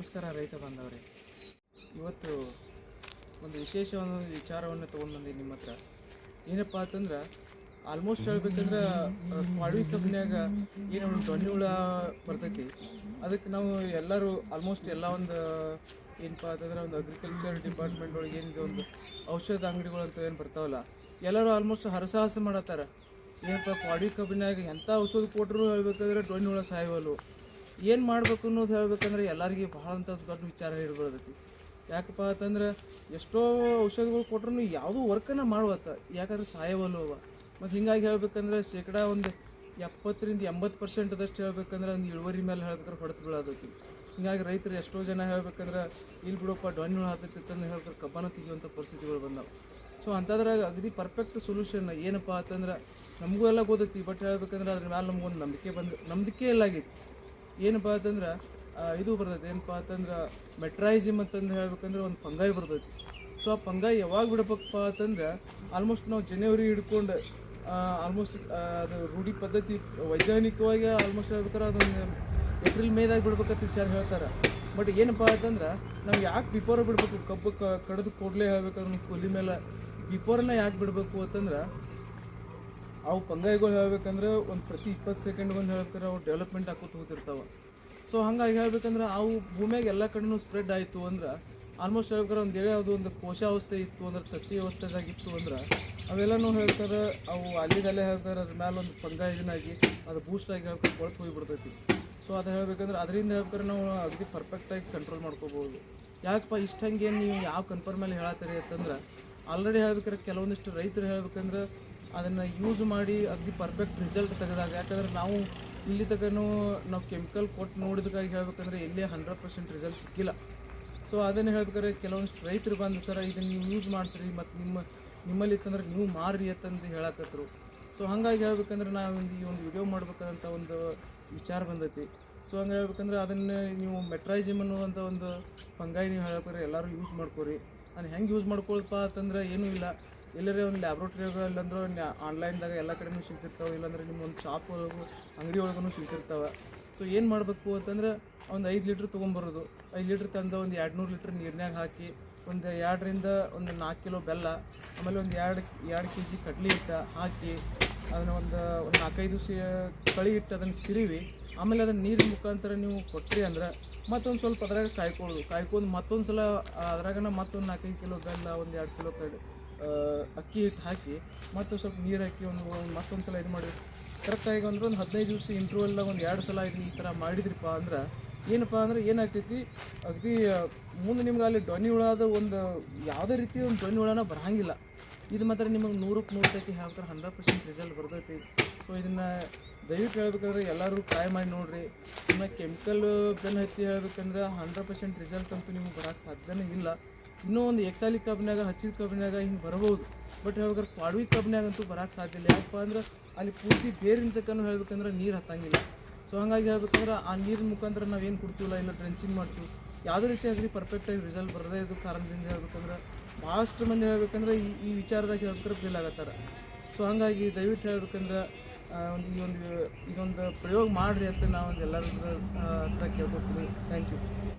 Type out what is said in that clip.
ನಮಸ್ಕಾರ ರೈತ ಬಾಂಧವರೇ. ಇವತ್ತು ಒಂದು ವಿಶೇಷವಾದ ವಿಚಾರವನ್ನು ತೊಗೊಂಡು ಬಂದಿ ನಿಮ್ಮ ಹತ್ರ. ಏನಪ್ಪ ಅಂತಂದ್ರೆ ಆಲ್ಮೋಸ್ಟ್ ಹೇಳ್ಬೇಕಂದ್ರೆ ಮಾಡವಿ ಕಂಪ್ನಿಯಾಗ ಏನೋ ದೊಣ್ಣೆ ಹುಳ ಬರ್ತೈತಿ. ಅದಕ್ಕೆ ನಾವು ಎಲ್ಲರೂ ಆಲ್ಮೋಸ್ಟ್ ಎಲ್ಲ ಒಂದು, ಏನಪ್ಪ ಅಂತಂದ್ರೆ, ಒಂದು ಅಗ್ರಿಕಲ್ಚರ್ ಡಿಪಾರ್ಟ್ಮೆಂಟ್ ಒಳಗೆ ಏನಿದೆ ಒಂದು ಔಷಧ ಅಂಗಡಿಗಳು ಅಂತ ಏನು ಬರ್ತಾವಲ್ಲ, ಎಲ್ಲರೂ ಆಲ್ಮೋಸ್ಟ್ ಹರಸಾಹಸ ಮಾಡತ್ತಾರ. ಏನಪ್ಪ ಕ್ವಾಡಿ ಕಬ್ಬಿನಾಗ ಎಂಥ ಔಷಧ ಕೊಟ್ಟರು ಹೇಳ್ಬೇಕಂದ್ರೆ ದೊಣ್ಣೆ ಹುಳ ಸಾಯವಲು ಏನು ಮಾಡಬೇಕು ಅನ್ನೋದು ಹೇಳ್ಬೇಕಂದ್ರೆ ಎಲ್ಲರಿಗೆ ಬಹಳ ದೊಡ್ಡ ವಿಚಾರ ಹಿಡ್ಬರ್ತೈತಿ. ಯಾಕಪ್ಪ ಅಂತಂದ್ರೆ ಎಷ್ಟೋ ಔಷಧಿಗಳು ಕೊಟ್ರೂ ಯಾವುದೂ ವರ್ಕನ್ನು ಮಾಡುವತ್ತ. ಯಾಕಂದ್ರೆ ಸಾಯವಲ್ಲು ಅವ. ಮತ್ತು ಹಿಂಗಾಗಿ ಹೇಳ್ಬೇಕಂದ್ರೆ ಶೇಕಡ ಒಂದು ಎಪ್ಪತ್ತರಿಂದ ಎಂಬತ್ತು ಪರ್ಸೆಂಟ್ದಷ್ಟು ಹೇಳ್ಬೇಕಂದ್ರೆ ಒಂದು ಇಳುವರಿ ಮೇಲೆ ಹೇಳ್ಬೇಕಾದ್ರೆ ಹೊಡೆತು ಬೀಳೋದೈತಿ ಹಿಂಗಾಗಿ ರೈತರು ಎಷ್ಟೋ ಜನ ಹೇಳ್ಬೇಕಂದ್ರೆ ಇಲ್ಲಿ ಬಿಡೋಪ್ಪ ಡೊಣ್ಣು ಹುಳ ಹತ್ತೈತಿ ಅಂತಂದು ಹೇಳ್ತಾರೆ ಕಬ್ಬನ ತೆಗಿಯುವಂಥ ಪರಿಸ್ಥಿತಿಗಳು ಬಂದವು. ಸೊ ಅಂಥದ್ರಾಗ ಅಗದಿ ಪರ್ಫೆಕ್ಟ್ ಸೊಲ್ಯೂಷನ್ ಏನಪ್ಪ ಅಂತಂದ್ರೆ ನಮಗೂ ಎಲ್ಲ ಗೊತ್ತೈತಿ ಬಟ್ ಹೇಳ್ಬೇಕಂದ್ರೆ ಅದ್ರ ಮೇಲೆ ನಮಗೊಂದು ನಂಬಿಕೆ ಬಂದು, ನಂಬಿಕೆ ಇಲ್ಲ ಆಗೈತಿ ಏನಪ್ಪ ಅಂತಂದ್ರೆ ಇದು ಬರ್ತೈತೆ ಏನಪ್ಪ ಅಂತಂದ್ರೆ ಮೆಟ್ರೈಸಿಮ್ ಅಂತಂದು ಹೇಳ್ಬೇಕಂದ್ರೆ ಒಂದು ಪಂಗಾಯಿ ಬರ್ತೈತಿ. ಸೊ ಆ ಪಂಗಾಯಿ ಯಾವಾಗ ಬಿಡ್ಬೇಕಪ್ಪ ಅಂತಂದ್ರೆ ಆಲ್ಮೋಸ್ಟ್ ನಾವು ಜನವರಿ ಹಿಡ್ಕೊಂಡು ಆಲ್ಮೋಸ್ಟ್ ಅದು ರೂಢಿ ಪದ್ಧತಿ ವೈಜ್ಞಾನಿಕವಾಗಿ ಆಲ್ಮೋಸ್ಟ್ ಹೇಳ್ಬೇಕಾದ್ರೆ ಅದೊಂದು ಏಪ್ರಿಲ್ ಮೇದಾಗ ಬಿಡ್ಬೇಕಂತ ವಿಚಾರ ಹೇಳ್ತಾರೆ. ಬಟ್ ಏನಪ್ಪ ಅಂತಂದ್ರೆ, ನಾವು ಯಾಕೆ ಬಿಫೋರ್ ಬಿಡಬೇಕು? ಕಬ್ಬು ಕಡಿದು ಕಡ್ದು ಕೂಡಲೇ ಹೇಳ್ಬೇಕಂದ್ರೆ ಕೂಲಿ ಮೇಲೆ ಬಿಫೋರ್ನ ಯಾಕೆ ಬಿಡಬೇಕು ಅಂತಂದ್ರೆ ಅವು ಪಂಗಾಯಿಗಳು ಹೇಳ್ಬೇಕಂದ್ರೆ ಒಂದು ಪ್ರತಿ ಇಪ್ಪತ್ತು ಸೆಕೆಂಡ್ ಒಂದು ಹೇಳ್ಬೇಕಾರೆ ಅವು ಡೆವಲಪ್ಮೆಂಟ್ ಆಕೋತ ಹೋಗ್ತಿರ್ತಾವೆ. ಸೊ ಹಂಗಾಗಿ ಹೇಳ್ಬೇಕಂದ್ರೆ ಅವು ಭೂಮಿಯಾಗ ಎಲ್ಲ ಕಡೆನೂ ಸ್ಪ್ರೆಡ್ ಆಯಿತು ಅಂದ್ರೆ ಆಲ್ಮೋಸ್ಟ್ ಹೇಳ್ಬೇಕಾರೆ ಒಂದು ಎಳೆ ಯಾವುದು ಒಂದು ಕೋಶಾವಸ್ಥೆ ಇತ್ತು ಅಂದ್ರೆ ತತ್ತಿ ಅವಸ್ಥೆದಾಗಿತ್ತು ಅಂದ್ರೆ, ಅವೆಲ್ಲನೂ ಹೇಳ್ತಾರೆ ಅವು ಅಲ್ಲಿದಲ್ಲೇ ಹೇಳ್ತಾರೆ ಅದ್ರ ಮೇಲೆ ಒಂದು ಪಂಗಾಯಿನಾಗಿ ಅದು ಬೂಸ್ಟ್ ಆಗಿ ಹೇಳ್ಕೊಂಡು ಕೊಳತು ಹೋಗಿಬಿಡ್ತೈತಿ. ಸೊ ಅದು ಹೇಳ್ಬೇಕಂದ್ರೆ ಅದರಿಂದ ಹೇಳ್ಬೇಕಾರೆ ನಾವು ಅಗದಿ ಪರ್ಫೆಕ್ಟಾಗಿ ಕಂಟ್ರೋಲ್ ಮಾಡ್ಕೋಬೋದು. ಯಾಕಪ್ಪ ಇಷ್ಟ ಹಂಗೆ ನೀವು ಯಾವ ಕನ್ಫರ್ಮ್ ಮೇಲೆ ಹೇಳತ್ತೀರಿ ಅಂತಂದ್ರೆ ಆಲ್ರೆಡಿ ಹೇಳ್ಬೇಕಾದ್ರೆ ಕೆಲವೊಂದಿಷ್ಟು ರೈತರು ಹೇಳ್ಬೇಕಂದ್ರೆ ಅದನ್ನು ಯೂಸ್ ಮಾಡಿ ಅಗ್ದಿ ಪರ್ಫೆಕ್ಟ್ ರಿಸಲ್ಟ್ ತೆಗೆದಾಗ. ಯಾಕಂದ್ರೆ ನಾವು ಇಲ್ಲಿ ತಗನೂ ನಾವು ಕೆಮಿಕಲ್ ಕೊಟ್ಟು ನೋಡಿದಾಗ ಹೇಳ್ಬೇಕಂದ್ರೆ ಎಲ್ಲೇ ಹಂಡ್ರೆಡ್ ಪರ್ಸೆಂಟ್ ರಿಸಲ್ಟ್ ಸಿಕ್ಕಿಲ್ಲ. ಸೊ ಅದನ್ನು ಹೇಳ್ಬೇಕಾದ್ರೆ ಕೆಲವೊಂದು ರೈತರು ಬಂದು, ಸರ ಇದನ್ನು ನೀವು ಯೂಸ್ ಮಾಡ್ತೀರಿ ಮತ್ತು ನಿಮ್ಮ, ನಿಮ್ಮಲ್ಲಿ ಇತ್ತಂದ್ರೆ ನೀವು ಮಾರ್ರಿ ಅಂತಂದು ಹೇಳಕತ್ತರು ಸೊ ಹಾಗಾಗಿ ಹೇಳ್ಬೇಕಂದ್ರೆ ನಾವು ಈ ಒಂದು ವಿಡಿಯೋ ಮಾಡ್ಬೇಕಾದಂಥ ಒಂದು ವಿಚಾರ ಬಂದೈತಿ. ಸೊ ಹಂಗೆ ಹೇಳ್ಬೇಕಂದ್ರೆ ಅದನ್ನು ನೀವು ಮೆಟ್ರೈಜಿಮ್ ಅನ್ನುವಂಥ ಒಂದು ಪಂಗಾಯಿ ನೀವು ಹೇಳ್ಬೇಕಾದ್ರೆ ಎಲ್ಲರೂ ಯೂಸ್ ಮಾಡ್ಕೊರಿ. ನಾನು ಹೆಂಗೆ ಯೂಸ್ ಮಾಡ್ಕೊಳ್ಪಾ ಅಂತಂದ್ರೆ ಏನೂ ಇಲ್ಲ. ಎಲ್ಲರೇ ಒಂದು ಲ್ಯಾಬ್ರೇಟ್ರಿಯಾಗ ಇಲ್ಲಾಂದ್ರೆ ಆನ್ಲೈನ್ದಾಗ ಎಲ್ಲ ಕಡೆನೂ ಸಿಗ್ತಿರ್ತಾವೆ. ಇಲ್ಲಾಂದ್ರೆ ನಿಮ್ಮ ಒಂದು ಶಾಪ್ ಒಳಗೂ, ಅಂಗಡಿ ಒಳಗೂ ಸಿಗ್ತಿರ್ತಾವೆ. ಸೊ ಏನು ಮಾಡಬೇಕು ಅಂತಂದ್ರೆ ಒಂದು ಐದು ಲೀಟ್ರ್ ತೊಗೊಂಬರೋದು. ಐದು ಲೀಟ್ರ್ ತಂದು ಒಂದು ಎರಡು ನೂರು ಲೀಟ್ರ್ ನೀರಿನಾಗ ಹಾಕಿ, ಒಂದು ಎರಡರಿಂದ ಒಂದು ನಾಲ್ಕು ಕಿಲೋ ಬೆಲ್ಲ, ಆಮೇಲೆ ಒಂದು ಎರಡು ಎರಡು ಕೆ ಜಿ ಕಡ್ಲಿ ಹಿಟ್ಟು ಹಾಕಿ, ಅದನ್ನು ಒಂದು ಒಂದು ನಾಲ್ಕೈದು ಸಿ ಕಳಿ ಇಟ್ಟು ಅದನ್ನು ತಿರುವಿ, ಆಮೇಲೆ ಅದನ್ನು ನೀರಿನ ಮುಖಾಂತರ ನೀವು ಕೊಟ್ಟಿರಿ ಅಂದ್ರೆ ಮತ್ತೊಂದು ಸ್ವಲ್ಪ ಅದ್ರಾಗ ಕಾಯ್ಕೊಳ್ಳೋದು. ಕಾಯ್ಕೊಂಡು ಮತ್ತೊಂದು ಸಲ ಅದ್ರಾಗನ ಮತ್ತೊಂದು ನಾಲ್ಕೈದು ಕಿಲೋ ಬೆಲ್ಲ, ಒಂದು ಎರಡು ಕಿಲೋ ಕಡ್ ಅಕ್ಕಿ ಹಿಟ್ಟು ಹಾಕಿ ಮತ್ತು ಸ್ವಲ್ಪ ನೀರು ಹಾಕಿ ಒಂದು ಮತ್ತೊಂದು ಸಲ ಇದು ಮಾಡಿ ಕರೆಕ್ಟಾಗಿ ಅಂದ್ರೆ ಒಂದು ಹದಿನೈದು ದಿವಸ ಇಂಟ್ರ್ವಲ್ದಾಗ ಒಂದು ಎರಡು ಸಲ ಇದನ್ನ ಈ ಥರ ಮಾಡಿದ್ರಿಪ್ಪ ಅಂದ್ರೆ ಏನಪ್ಪ ಅಂದ್ರೆ ಏನಾಗ್ತೈತಿ, ಅಗದಿ ಮುಂದೆ ನಿಮ್ಗೆ ಅಲ್ಲಿ ಧ್ವನಿ ಹುಳದ ಒಂದು ಯಾವುದೇ ರೀತಿ ಒಂದು ಧ್ವನಿ ಹುಳನ ಬರಂಗಿಲ್ಲ. ಇದು ಮಾತ್ರ ನಿಮಗೆ ನೂರಕ್ಕೆ ನೂರು ಟಕ್ಕೆ ಹಾಕ್ತಾರೆ ಹಂಡ್ರೆಡ್ ಪರ್ಸೆಂಟ್ ರಿಸಲ್ಟ್ ಬರ್ತೈತಿ. ಸೊ ಇದನ್ನು ದಯವಿಟ್ಟು ಹೇಳ್ಬೇಕಂದ್ರೆ ಎಲ್ಲರೂ ಟ್ರೈ ಮಾಡಿ ನೋಡಿರಿ. ಇನ್ನು ಕೆಮಿಕಲ್ ಬೆನ್ ಹತ್ತಿ ಹೇಳ್ಬೇಕಂದ್ರೆ ಹಂಡ್ರೆಡ್ ಪರ್ಸೆಂಟ್ ರಿಸಲ್ಟ್ ಅಂತೂ ನಿಮ್ಗೆ ಬರೋಕ್ಕೆ ಸಾಧ್ಯನೇ ಇಲ್ಲ. ಇನ್ನೂ ಒಂದು ಎಕ್ಸಾಲಿ ಕಬ್ನಾಗ ಹಚ್ಚಿದ ಕಬ್ನಾಗ ಹಿಂಗೆ ಬರ್ಬೋದು ಬಟ್ ಹೇಳ್ಬೇಕಾದ್ರೆ ಪಾಡ್ವಿ ಕಬ್ನಾಗ ಅಂತೂ ಬರೋಕ್ಕೆ ಸಾಧ್ಯ ಇಲ್ಲ. ಯಾಕಪ್ಪ ಅಂದ್ರೆ ಅಲ್ಲಿ ಪೂರ್ತಿ ಬೇರಿನ ತಕ್ಕನು ಹೇಳ್ಬೇಕಂದ್ರೆ ನೀರು ಹತ್ತಂಗಿಲ್ಲ. ಸೊ ಹಾಗಾಗಿ ಹೇಳ್ಬೇಕಂದ್ರೆ ಆ ನೀರಿನ ಮುಖಾಂತರ ನಾವೇನು ಕೊಡ್ತೀವಲ್ಲ, ಇಲ್ಲ ಡ್ರೆಂಚಿಂಗ್ ಮಾಡ್ತೀವಿ. ಯಾವುದೇ ಆಗಲಿ ಪರ್ಫೆಕ್ಟಾಗಿ ರಿಸಲ್ಟ್ ಬರದೇ ಇದು ಕಾರಣದಿಂದ ಹೇಳ್ಬೇಕಂದ್ರೆ ಭಾಳಷ್ಟು ಮಂದಿ ಹೇಳ್ಬೇಕಂದ್ರೆ ಈ ಈ ವಿಚಾರದಾಗ ಹೇಳ್ಬೇಕಾದ್ರೆ ಫೇಲ್ ಆಗತ್ತಾರ. ಸೊ ಹಾಗಾಗಿ ದಯವಿಟ್ಟು ಹೇಳ್ಬೇಕಂದ್ರೆ ಒಂದು ಈ ಒಂದು, ಇದೊಂದು ಪ್ರಯೋಗ ಮಾಡಿರಿ ಅಂತ ನಾವು ಎಲ್ಲರ ಹತ್ರ ಕೇಳ್ಕೊತೀವಿ ಥ್ಯಾಂಕ್ ಯು